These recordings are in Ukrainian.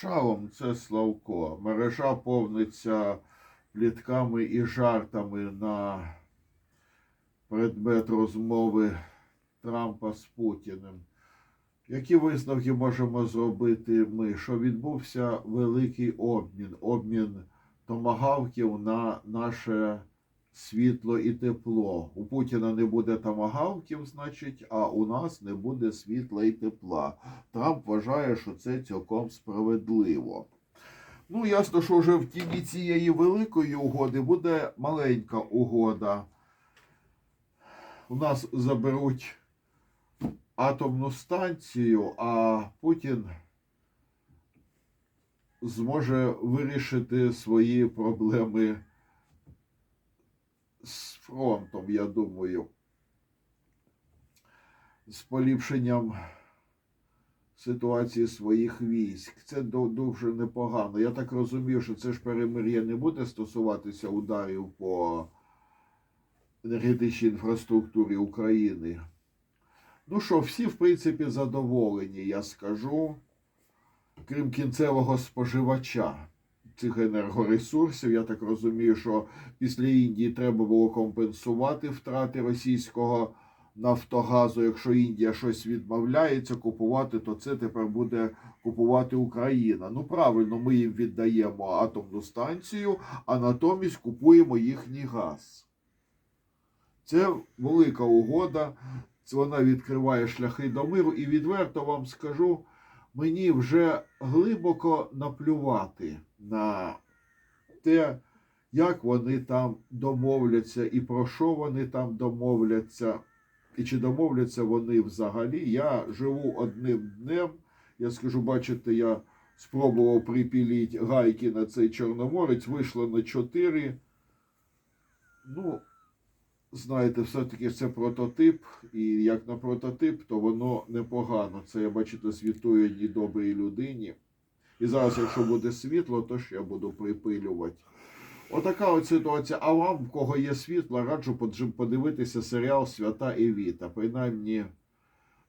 Шалом це Славко. Мережа повниться плітками і жартами на предмет розмови Трампа з Путіним. Які висновки можемо зробити ми? Що відбувся великий обмін, обмін томагавків на наше світло і тепло. У Путіна не буде томагавків, значить, а у нас не буде світла і тепла. Трамп вважає, що це цілком справедливо. Ну, ясно, що вже в тіні цієї великої угоди буде маленька угода. У нас заберуть атомну станцію, а Путін зможе вирішити свої проблеми з фронтом, я думаю, з поліпшенням ситуації своїх військ. Це дуже непогано. Я так розумію, що це ж перемир'я не буде стосуватися ударів по енергетичній інфраструктурі України. Ну що, всі, в принципі, задоволені, я скажу, крім кінцевого споживача цих енергоресурсів. Я так розумію, що після Індії треба було компенсувати втрати російського Нафтогазу. Якщо Індія щось відмовляється купувати, то це тепер буде купувати Україна. Ну правильно, ми їм віддаємо атомну станцію, а натомість купуємо їхній газ. Це велика угода. Вона відкриває шляхи до миру. І відверто вам скажу, мені вже глибоко наплювати на те, як вони там домовляться і про що вони там домовляться, і чи домовляться вони взагалі. Я живу одним днем. Я скажу, бачите, я спробував припіліть гайки на цей Чорноморець, вийшло на 4. Ну, знаєте, все-таки це прототип, і як на прототип, то воно непогано. Це я бачите, світує одній добрій людині. І зараз, якщо буде світло, то я буду припилювати. Отака от ситуація. А вам, в кого є світло, раджу подивитися серіал Свята Евіта. Принаймні,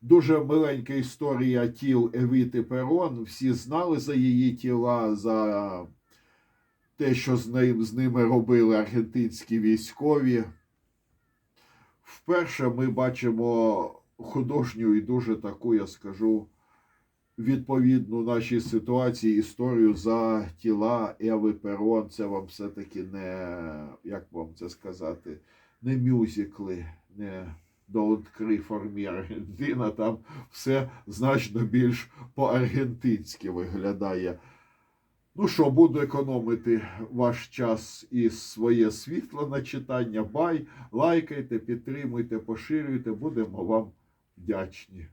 дуже миленька історія тіл Евіти Перон. Всі знали за її тіла, за те, що з, ним, з ними робили аргентинські військові. Вперше ми бачимо художню і дуже таку, я скажу, відповідну нашій ситуації історію за тіла Еви Перон. Це вам все-таки не, як вам це сказати, не мюзикли, не Don't Cry for Me Аргентина. Там все значно більш по-аргентинськи виглядає. Ну що, буду економити ваш час і своє світло на читання. Бай, лайкайте, підтримуйте, поширюйте, будемо вам вдячні.